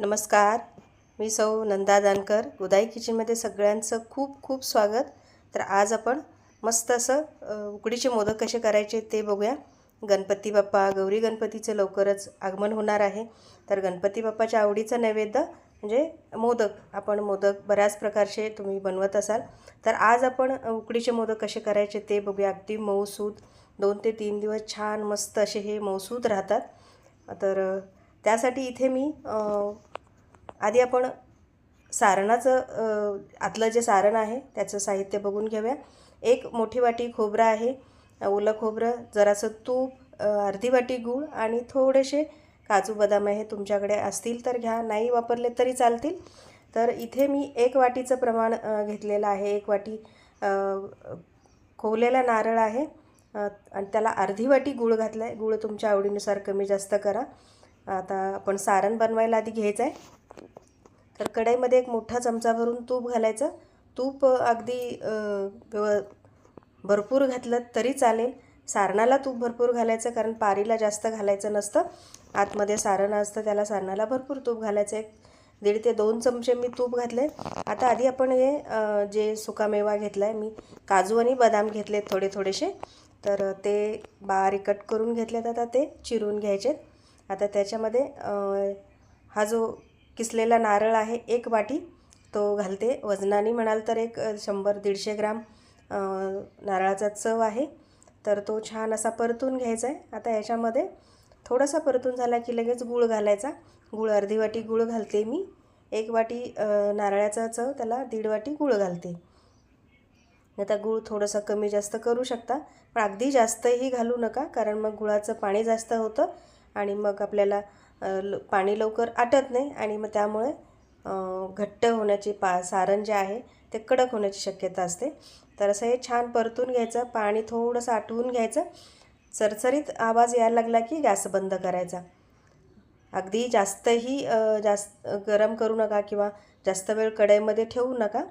नमस्कार. मी सौ नंदा दानकर गोदाई किचनमध्ये सगळ्यांचं खूप खूप स्वागत. तर आज आपण मस्त असं उकडीचे मोदक कसे करायचे ते बघूया. गणपती बाप्पा गौरी गणपतीचं लवकरच आगमन होणार आहे. तर गणपती बाप्पाच्या आवडीचं नैवेद्य म्हणजे मोदक. आपण मोदक बऱ्याच प्रकारचे तुम्ही बनवत असाल. तर आज आपण उकडीचे मोदक कसे करायचे ते बघूया. अगदी मऊसूद दोन ते तीन दिवस छान मस्त असे हे मऊसूत राहतात. तर त्यासाठी इथे मी आधी आपण सारणाचं आतलं जे सारण आहे त्याचं साहित्य बघून घेऊया. एक मोठी वाटी खोबरं आहे ओलं खोबरं जरासं तूप अर्धी वाटी गूळ आणि थोडेसे काजू बदाम हे तुमच्याकडे असतील तर घ्या. नाही वापरले तरी चालतील. तर इथे मी एक वाटीचं प्रमाण घेतलेलं आहे. एक वाटी खोवलेला नारळ आहे आणि त्याला अर्धी वाटी गूळ घातला आहे गूळ तुमच्या आवडीनुसार कमी जास्त करा. आता आपण सारण बनवायला आधी घ्यायचं आहे. तर कढईमध्ये एक मोठा चमचा भरून तूप घालायचं. तूप अगदी व्यव भरपूर घातलं तरी चालेल. सारणाला तूप भरपूर घालायचं कारण पारीला जास्त घालायचं नसतं. आतमध्ये सारण असतं त्याला सारणाला भरपूर तूप घालायचं. एक दीड ते दोन चमचे मी तूप घातले आता आधी आपण हे जे सुकामेवा घेतला आहे मी काजू आणि बदाम घेतले थोडे थोडेसे. तर ते बारीक कट करून घेतलेत आता ते चिरून घ्यायचे आता त्याच्यामध्ये हा जो किसलेला नारळ आहे एक वाटी तो घालते. वजनाने म्हणाल तर एक शंभर दीडशे ग्राम नारळाचा चव आहे. तर तो छान असा परतून घ्यायचा आहे. आता याच्यामध्ये थोडासा परतून झाला की लगेच गूळ घालायचा. गूळ अर्धी वाटी गूळ घालते मी. एक वाटी नारळाचा चव त्याला दीड वाटी गूळ घालते. आता गूळ थोडंसं कमी जास्त करू शकता. पण अगदी जास्तही घालू नका कारण मग गुळाचं पाणी जास्त होतं. आणि मग आपल्याला ल पाणी लवकर आटत नाही आणि मग त्यामुळे घट्ट होण्याची पा सारण जे आहे ते कडक होण्याची शक्यता असते. तर असं हे छान परतून घ्यायचं पाणी थोडंसं आटवून घ्यायचं. चरचरीत आवाज यायला लागला की गॅस बंद करायचा. अगदी जास्तही जास्त गरम करू नका किंवा जास्त वेळ कढईमध्ये ठेवू नका.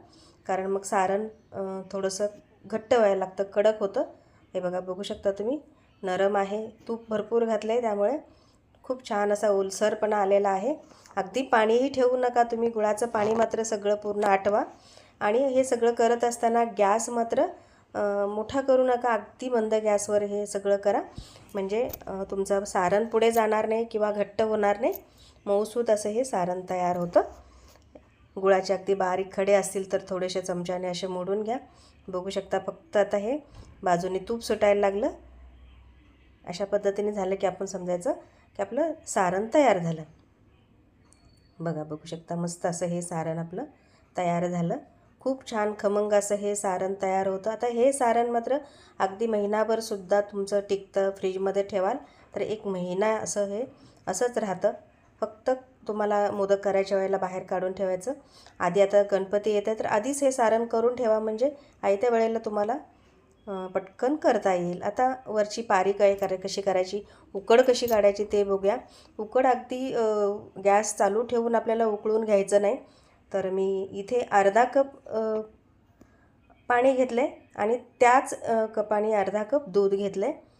कारण मग सारण थोडंसं घट्ट व्हायला लागतं कडक होतं. हे बघा बघू शकता तुम्ही. नरम आहे. तूप भरपूर घातलं आहे त्यामुळे खूप छान असा ओलसरपणा आलेला आहे. अगदी पाणीही ठेवू नका तुम्ही गुळाचं पाणी मात्र सगळं पूर्ण आठवा. आणि हे सगळं करत असताना गॅस मात्र मोठा करू नका अगदी मंद गॅसवर हे सगळं करा. म्हणजे तुमचं सारण पुढे जाणार नाही किंवा घट्ट होणार नाही. मऊसूत असं हे सारण तयार होतं. गुळाचे अगदी बारीक खडे असतील तर थोडेसे चमच्याने असे मोडून घ्या. बघू शकता फक्त आता हे बाजूने तूप सुटायला लागलं. अशा पद्धतीने झालं की आपण समजायचं की आपलं सारण तयार झालं. बघा बघू शकता मस्त असं हे सारण आपलं तयार झालं. खूप छान खमंग असं हे सारण तयार होतं. आता हे सारण मात्र अगदी महिनाभरसुद्धा तुमचं टिकतं फ्रीजमध्ये ठेवाल. तर एक महिना असं हे असंच राहतं. फक्त तुम्हाला मोदक करायच्या वेळेला बाहेर काढून ठेवायचं. आधी आता गणपती येत आहे तर आधीच हे सारण करून ठेवा. म्हणजे आयत्या वेळेला तुम्हाला पटकन करता येईल. आता वरची पारी काय करा कशी करायची? उकड कशी काढायची ते बघूया. उकड अगदी गॅस चालू ठेवून आपल्याला उकळून घ्यायचं नाही. तर मी इथे अर्धा कप पाणी घेतलं आहे आणि त्याच कपाने अर्धा कप दूध घेतलं आहे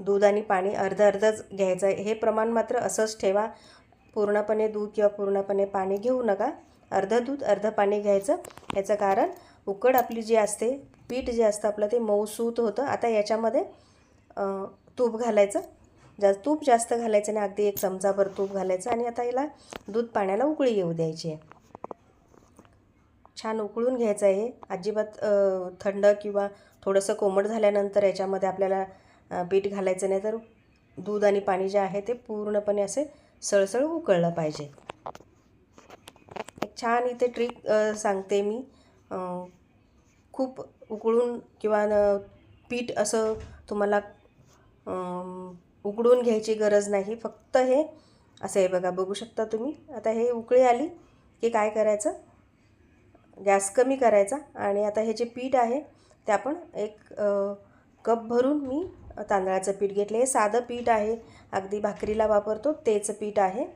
दूध आणि पाणी अर्ध अर्धच घ्यायचं आहे. हे प्रमाण मात्र असंच ठेवा. पूर्णपणे दूध किंवा पूर्णपणे पाणी घेऊ नका. अर्धं दूध अर्धं पाणी घ्यायचं. याचं कारण उकड आपली जी असते पीठ जे असतं आपलं ते मऊसूत होतं. आता याच्यामध्ये तूप घालायचं. जा तूप जास्त घालायचं नाही अगदी एक चमचाभर तूप घालायचं आणि आता याला दूध पाण्याला उकळी येऊ द्यायची आहे. छान उकळून घ्यायचं आहे अजिबात थंड किंवा थोडंसं कोमट झाल्यानंतर याच्यामध्ये आपल्याला पीठ घालायचं नाही तर दूध आणि पाणी जे आहे ते पूर्णपणे असे सळसळ उकळलं पाहिजे. एक छान इथे ट्रिक सांगते मी. खूप उकळून किंवा न पीठ असं तुम्हाला उकडून घ्यायची गरज नाही. फक्त हे असं हे बघा बघू शकता तुम्ही. आता हे उकळी आली की काय करायचं? गॅस कमी करायचा आणि आता हे जे पीठ आहे ते आपण एक कप भरून मी तांदळाचं पीठ घेतलं. हे साधं पीठ आहे. अगदी भाकरीला वापरतो तेच पीठ आहे.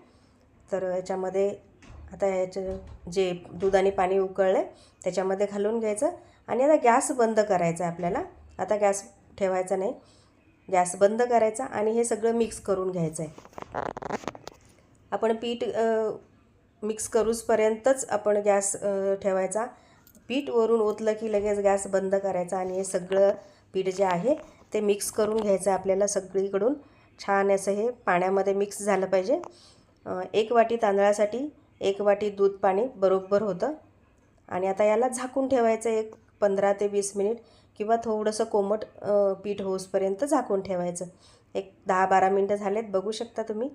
तर याच्यामध्ये आता ह्याचं जे दूध आणि पाणी उकळलं आहे त्याच्यामध्ये घालून घ्यायचं. आणि आता गॅस बंद करायचा आहे आपल्याला. आता गॅस ठेवायचा नाही. गॅस बंद करायचा आणि हे सगळं मिक्स करून घ्यायचं आहे. आपण पीठ मिक्स करूचपर्यंतच आपण गॅस ठेवायचा. पीठ वरून ओतलं की लगेच गॅस बंद करायचा आणि हे सगळं पीठ जे आहे ते मिक्स करून घ्यायचं आपल्याला सगळीकडून. छान असं हे पाण्यामध्ये मिक्स झालं पाहिजे. एक वाटी तांदळासाठी एक वाटी दूध पाणी बरोबर होतं. आणि आता याला झाकून ठेवायचं एक पंधरा ते वीस मिनिट किंवा थोडंसं कोमट पीठ होऊसपर्यंत झाकून ठेवायचं. एक दहा बारा मिनटं झालेत बघू शकता तुम्ही.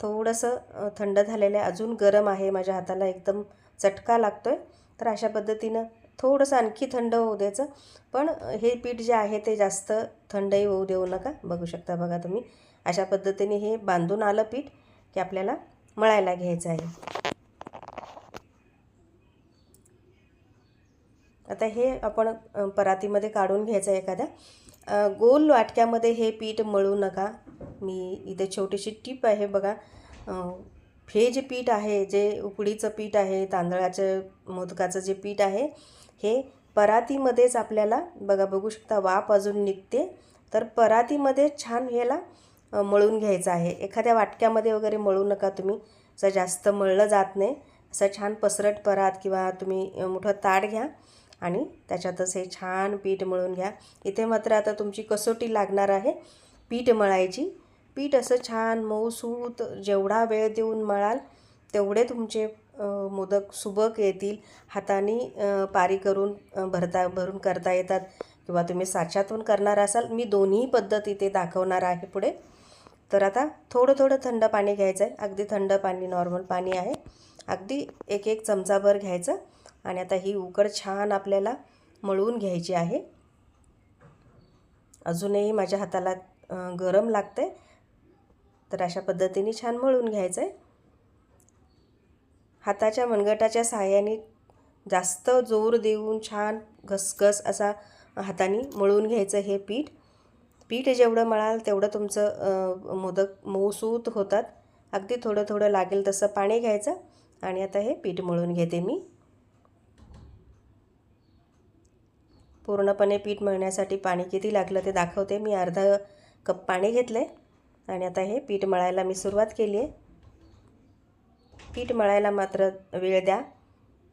थोडंसं थंड झालेलं आहे. अजून गरम आहे माझ्या हाताला एकदम चटका लागतो आहे तर अशा पद्धतीनं थोडंसं आणखी थंड होऊ द्यायचं. पण हे पीठ जे आहे ते जास्त थंडही होऊ देऊ नका. बघू शकता बघा तुम्ही. अशा पद्धतीने हे बांधून आलं पीठ की आपल्याला मळायला घ्यायचं आहे. आता हे आपण परातीमध्ये काढून घ्यायचं आहे एखाद्या गोल वाटक्यामध्ये हे पीठ मळू नका. मी इथे छोटीशी टीप आहे बघा. हे जे पीठ आहे जे उकडीचं पीठ आहे तांदळाचं मोदकाचं जे पीठ आहे हे परातीमध्येच आपल्याला बघा बघू शकता वाफ अजून निघते. तर परातीमध्ये छान ह्याला मळून घ्यायचं आहे. एखाद्या वाटक्यामध्ये वगैरे मळू नका तुम्ही. असं जास्त मळलं जात नाही. असं छान पसरट परात किंवा तुम्ही मोठं ताट घ्या. आणि त्याच्यातच हे छान पीठ मळून घ्या. इथे मात्र आता तुमची कसोटी लागणार आहे. पीठ मळायची. पीठ असं छान मऊसूत जेवढा वेळ देऊन मळाल तेवढे तुमचे मोदक सुबक येतील. हाताने पारी करून भरता भरून करता येतात. किंवा तुम्ही साच्यातून करणार असाल मी दोन्ही पद्धत इथे दाखवणार आहे पुढे. तर आता थोडं थोडं थंड पाणी घ्यायचं आहे अगदी थंड पाणी नॉर्मल पाणी आहे. अगदी एक एक चमचाभर घ्यायचं. आणि आता ही उकड छान आपल्याला मळून घ्यायची आहे. अजूनही माझ्या हाताला गरम लागतं आहे तर अशा पद्धतीने छान मळून घ्यायचं आहे हाताच्या मनगटाच्या सहाय्याने जास्त जोर देऊन छान घसघस असा हाताने मळून घ्यायचं हे पीठ. पीठ जेवढं मळाल तेवढं तुमचं मोदक मऊसूत होतात. अगदी थोडं थोडं लागेल तसं पाणी घ्यायचं. आणि आता हे पीठ मळून घेते मी. पूर्णपणे पीठ मळण्यासाठी पाणी किती लागलं ते दाखवते. मी अर्धा कप पाणी घेतलं आहे आणि आता हे पीठ मळायला मी सुरुवात केली आहे. पीठ मळायला मात्र वेळ द्या.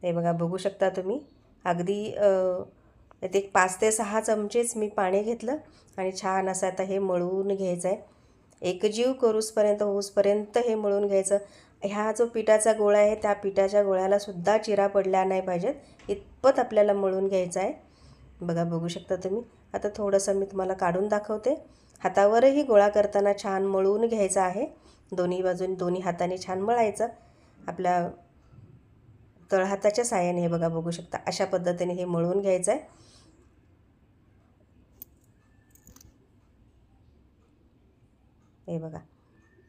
हे बघा बघू शकता तुम्ही. अगदी एक पाच ते सहा चमचेच मी पाणी घेतलं आणि छान असं आता हे मळून घ्यायचं आहे एकजीव करूसपर्यंत होऊसपर्यंत हे मळून घ्यायचं. ह्या जो पिठाचा गोळा आहे त्या पिठाच्या गोळ्याला सुद्धा चिरा पडल्या नाही पाहिजेत. इतपत आपल्याला मळून घ्यायचं आहे बघा बघू शकता तुम्ही. आता थोडंसं मी तुम्हाला काढून दाखवते. हातावरही गोळा करताना छान मळून घ्यायचा आहे. दोन्ही बाजून दोन्ही हाताने छान मळायचं. आपल्या तळहाताच्या साह्याने हे बघा बघू शकता. अशा पद्धतीने हे मळून घ्यायचं आहे हे बघा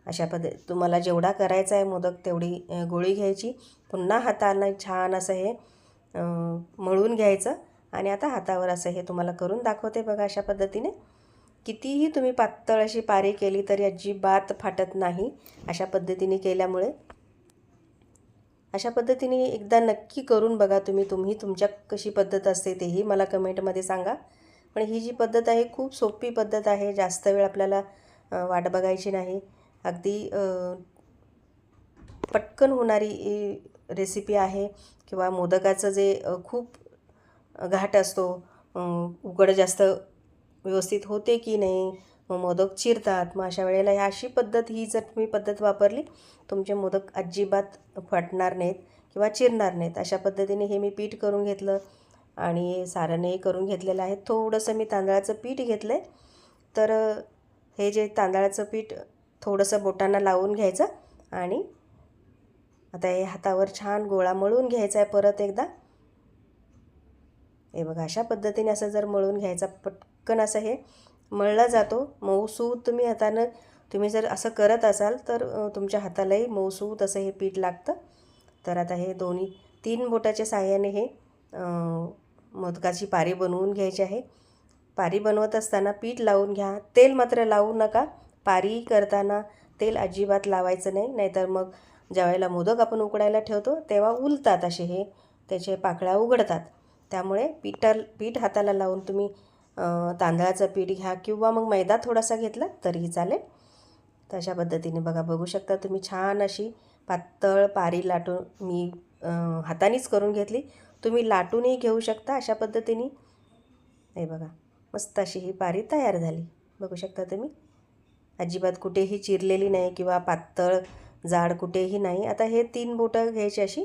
अशा पद्ध तुम्हाला जेवढा करायचा आहे मोदक तेवढी गोळी घ्यायची. पुन्हा हाताने छान असं हे मळून घ्यायचं. आणि आता हातावर असं हे तुम्हाला करून दाखवते बघा अशा पद्धतीने. कितीही तुम्ही पातळ अशी पारी केली तरी अजिबात फाटत नाही अशा पद्धतीने केल्यामुळे. अशा पद्धतीने एकदा नक्की करून बघा तुम्ही तुम्ही तुमच्या कशी पद्धत असते तेही मला कमेंटमध्ये सांगा. पण ही जी पद्धत आहे खूप सोपी पद्धत आहे जास्त वेळ आपल्याला वाट बघायची नाही. अगदी पटकन होणारी रेसिपी आहे किंवा मोदकाचं जे खूप घाट असतो. उकड जास्त व्यवस्थित होते की नाही? मग मोदक चिरतात. मग अशा वेळेला ह्या अशी पद्धत ही जर तुम्ही पद्धत वापरली तुमचे मोदक अजिबात फाटणार नाहीत किंवा चिरणार नाहीत. अशा पद्धतीने हे मी पीठ करून घेतलं आणि सारणही करून घेतलेलं आहे. थोडंसं मी तांदळाचं पीठ घेतलं आहे तर हे जे तांदळाचं पीठ थोडंसं बोटांना लावून घ्यायचं आणि आता हे हातावर छान गोळा मळून घ्यायचा आहे परत एकदा. हे बघा अशा पद्धतीने असं जर मळून घ्यायचा पटकन असं हे मळला जातो. मऊसूत तुम्ही हातानं तुम्ही जर असं करत असाल तर तुमच्या हातालाही मऊसूत असं हे पीठ लागतं. तर आता हे दोन्ही तीन बोटाच्या साह्याने हे मोदकाची पारी बनवून घ्यायची आहे. पारी बनवत असताना पीठ लावून घ्या. तेल मात्र लावू नका. पारी करताना तेल अजिबात लावायचं नाही. नाहीतर मग ज्यावेळेला मोदक आपण उकडायला ठेवतो तेव्हा उलतात असे हे त्याचे पाकळ्या उघडतात. त्यामुळे पीठा पीठ हाताला लावून तुम्ही तांदळाचं पीठ घ्या किंवा मग मैदा थोडासा घेतला तरीही चालेल. तर अशा पद्धतीने बघा बघू शकता तुम्ही छान अशी पातळ पारी लाटून मी हातानेच करून घेतली. तुम्ही लाटूनही घेऊ शकता अशा पद्धतीने. हे बघा मस्त अशी ही पारी तयार झाली. बघू शकता तुम्ही. अजिबात कुठेही चिरलेली नाही किंवा पातळ जाड कुठेही नाही. आता हे तीन बोटं घ्यायची अशी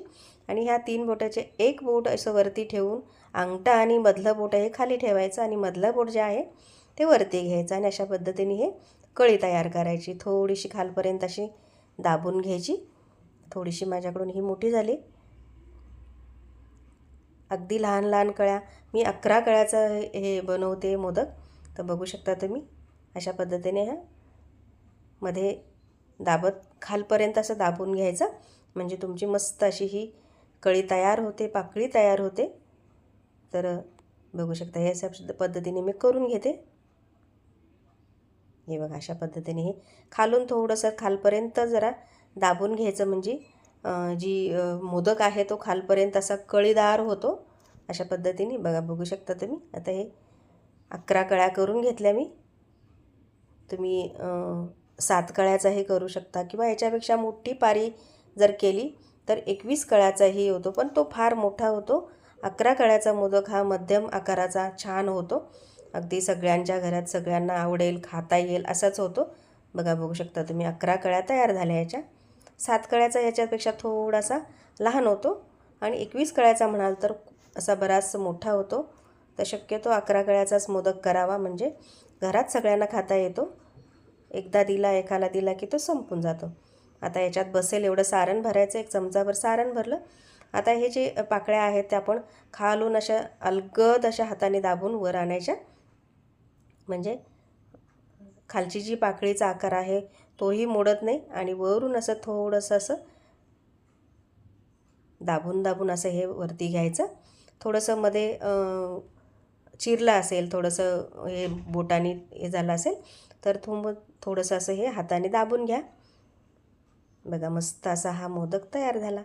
आणि ह्या तीन बोटाचे एक बोट असं वरती ठेवून अंगठा आणि मधलं बोट हे खाली ठेवायचं आणि मधलं बोट जे आहे ते वरती घ्यायचं आणि अशा पद्धतीने हे कळी तयार करायची. थोडीशी खालपर्यंत अशी दाबून घ्यायची. थोडीशी माझ्याकडून ही मोठी झाली. अगदी लहान लहान कळ्या. मी अकरा कळ्याचं हे हे बनवते मोदक. तर बघू शकता तुम्ही अशा पद्धतीने ह्या मध्ये दाबत खालपर्यंत असं दाबून घ्यायचं. म्हणजे तुमची मस्त अशी ही कळी तयार होते पाकळी तयार होते. तर बघू शकता हे अशा पद्धतीने मी करून घेते. हे बघा अशा पद्धतीने हे खालून थोडंसं खालपर्यंत जरा दाबून घ्यायचं म्हणजे जी मोदक आहे तो खालपर्यंत असा कळीदार होतो. अशा पद्धतीने बघा बघू शकता तुम्ही. आता हे अकरा कळ्या करून घेतल्या मी. तुम्ही सात सात कळ्याचाही करू शकता किंवा याच्यापेक्षा मोठी पारी जर केली तर एकवीस कळ्याचाही होतो. पण तो फार मोठा होतो. अकरा कळ्याचा मोदक हा मध्यम आकाराचा छान होतो. अगदी सगळ्यांच्या घरात सगळ्यांना आवडेल खाता येईल असाच होतो. बघा बघू शकता तुम्ही अकरा कळ्या तयार झाल्या याच्या. सात कळ्याचा याच्यापेक्षा थोडासा लहान होतो आणि एकवीस कळ्याचा म्हणाल तर असा बराच मोठा होतो. तर शक्यतो अकरा कळ्याचाच मोदक करावा म्हणजे घरात सगळ्यांना खाता येतो. एकदा दिला एकाला दिला की तो संपून जातो. आता याच्यात बसेल एवढं सारण भरायचं एक चमचाभर सारण भरलं आता हे जे पाकळ्या आहेत त्या आपण खालून अशा अलगद अशा हाताने दाबून वर आणायच्या. म्हणजे खालची जी पाकळीचा आकार आहे तोही मोडत नाही आणि वरून असं थोडंसं असं दाबून दाबून असं हे वरती घ्यायचं. थोडंसं मध्ये चिरलं असेल थोडंसं हे बोटाने हे झालं असेल तर थोंब थोडंसं असं हे हाताने दाबून घ्या. बघा मस्त असा हा मोदक तयार झाला.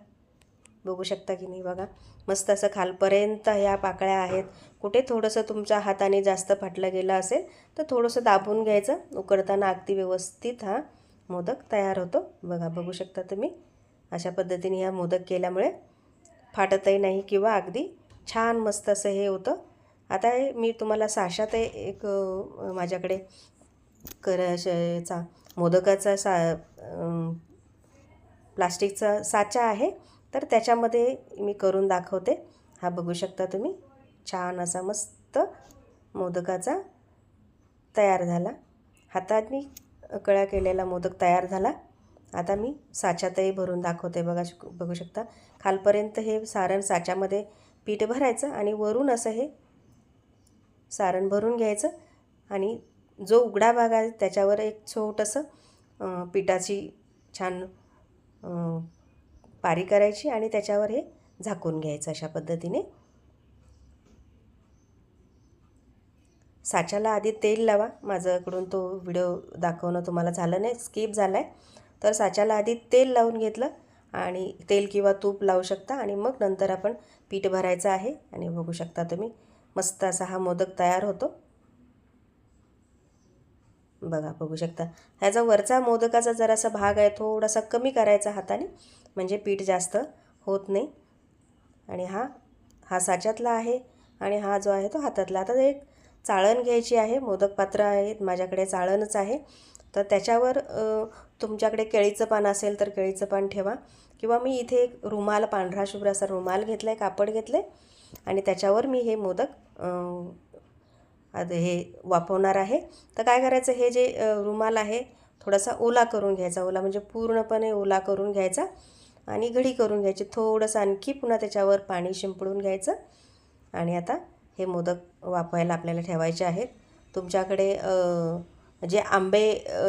बघू शकता की नाही बघा. मस्त असं खालपर्यंत ह्या पाकळ्या आहेत. कुठे थोडंसं तुमच्या हाताने जास्त फाटलं गेलं असेल तर थोडंसं दाबून घ्यायचं. उकडताना अगदी व्यवस्थित हा मोदक तयार होतो. बघा बघू शकता तुम्ही. अशा पद्धतीने ह्या मोदक केल्यामुळे फाटतही नाही किंवा अगदी छान मस्त असं हे होतं. आता हे मी तुम्हाला साशात एक माझ्याकडे करायचा मोदकाचा सा प्लास्टिकचा साचा आहे. तर त्याच्यामध्ये मी करून दाखवते. हा बघू शकता तुम्ही. छान असा मस्त मोदकाचा तयार झाला. हातात मी कळ्या केलेला मोदक तयार झाला. आता मी साच्यातही भरून दाखवते बघा बघू शकता. खालपर्यंत हे सारण साच्यामध्ये पीठ भरायचं आणि वरून असं हे सारण भरून घ्यायचं. आणि जो उघडा भाग आहे त्याच्यावर एक छोटंसं पिठाची छान पारी करायची आणि त्याच्यावर हे झाकून घ्यायचं अशा पद्धतीने. साच्याला आधी तेल लावा. माझ्याकडून तो व्हिडिओ दाखवणं तुम्हाला झालं नाही स्किप झाला आहे तर साच्याला आधी तेल लावून घेतलं आणि तेल किंवा तूप लावू शकता आणि मग नंतर आपण पीठ भरायचं आहे. आणि बघू शकता तुम्ही मस्त असा हा मोदक तयार होतो. बघा बघू शकता. ह्याचा वरचा मोदकाचा जरासा भाग आहे थोडासा कमी करायचा हाताने म्हणजे पीठ जास्त होत नाही. आणि हा हा साच्यातला आहे आणि हा जो आहे तो हातातला. आता एक चाळण घ्यायची आहे मोदक पात्र आहे माझ्याकडे चाळणच आहे. तर त्याच्यावर तुमच्याकडे केळीचं पान असेल तर केळीचं पान ठेवा. किंवा मी इथे एक रुमाल पांढरा शुभ्र असा रुमाल घेतला आहे कापड घेतलं आहे आणि त्याच्यावर मी हे मोदक आता हे वापवणार आहे. तर काय करायचं? हे जे रुमाल आहे थोडासा ओला करून घ्यायचा. ओला म्हणजे पूर्णपणे ओला करून घ्यायचा आणि घडी करून घ्यायची. थोडंसं आणखी पुन्हा त्याच्यावर पाणी शिंपडून घ्यायचं. आणि आता हे मोदक वापरायला आपल्याला ठेवायचे आहेत. तुमच्याकडे जे आंबे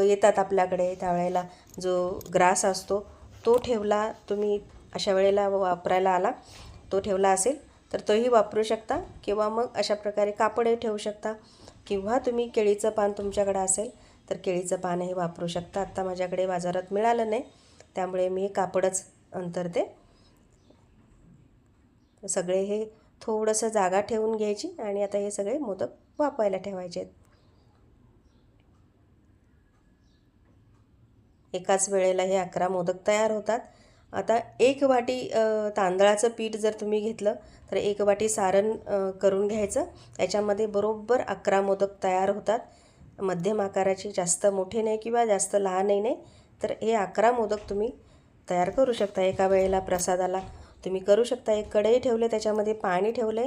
येतात आपल्याकडे त्यावेळेला जो ग्रास असतो तो ठेवला तुम्ही अशा वेळेला वापरायला आला. तो ठेवला असेल. तर तोही वापरू शकता किंवा मग अशा प्रकारे कापडही ठेवू शकता. किंवा तुम्ही केळीचं पान तुमच्याकडे असेल तर केळीचं पानही वापरू शकता. आत्ता माझ्याकडे बाजारात मिळालं नाही त्यामुळे मी कापडच अंतरते. सगळे हे थोडंसं जागा ठेवून घ्यायची आणि आता हे सगळे मोदक वापायला ठेवायचे आहेत. एकाच वेळेला हे अकरा मोदक तयार होतात. आता एक वाटी तांदळाचं पीठ जर तुम्ही घेतलं तर एक वाटी सारण करून घ्यायचं. त्याच्यामध्ये बरोबर अकरा मोदक तयार होतात. मध्यम आकाराचे जास्त मोठे नाही किंवा जास्त लहानही नाही तर हे अकरा मोदक तुम्ही तयार करू शकता. एका वेळेला प्रसादाला तुम्ही करू शकता. एक कढई ठेवले त्याच्यामध्ये पाणी ठेवले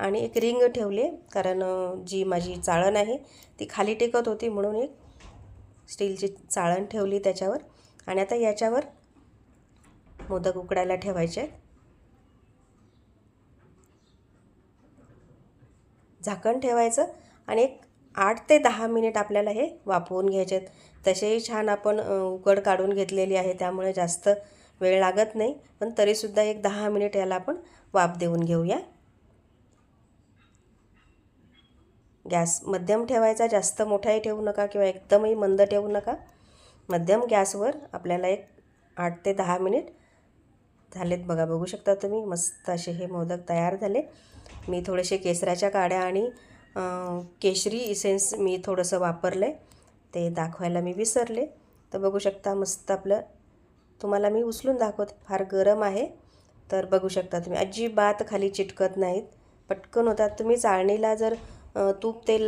आणि एक रिंग ठेवले. कारण जी माझी चाळण आहे ती खाली टेकत होती म्हणून एक स्टीलची चाळण ठेवली त्याच्यावर. आणि आता याच्यावर मोदक उकडायला ठेवायचे. आहेत. झाकण ठेवायचं आणि एक आठ ते दहा मिनिट आपल्याला हे वाफवून घ्यायचे. आहेत तसेही छान आपण उकड काढून घेतलेली आहे त्यामुळे जास्त वेळ लागत नाही. पण तरीसुद्धा एक दहा मिनिट याला आपण वाफ देऊन घेऊया. गॅस मध्यम ठेवायचा जास्त मोठाही ठेवू नका किंवा एकदमही मंद ठेवू नका. मध्यम गॅसवर आपल्याला एक आठ ते दहा मिनिट झालेत बघा बघू शकता तुम्ही. मस्त असे हे मोदक तयार झाले. मी थोडेसे केसराच्या काड्या आणि केशरी इसेन्स मी थोडंसं वापरलं आहे ते दाखवायला मी विसरले. तर बघू शकता मस्त आपलं. तुम्हाला मी उचलून दाखवते. फार गरम आहे. तर बघू शकता तुम्ही. अजिबात खाली चिटकत नाहीत. पटकन होतात. तुम्ही चाळणीला जर तूप तेल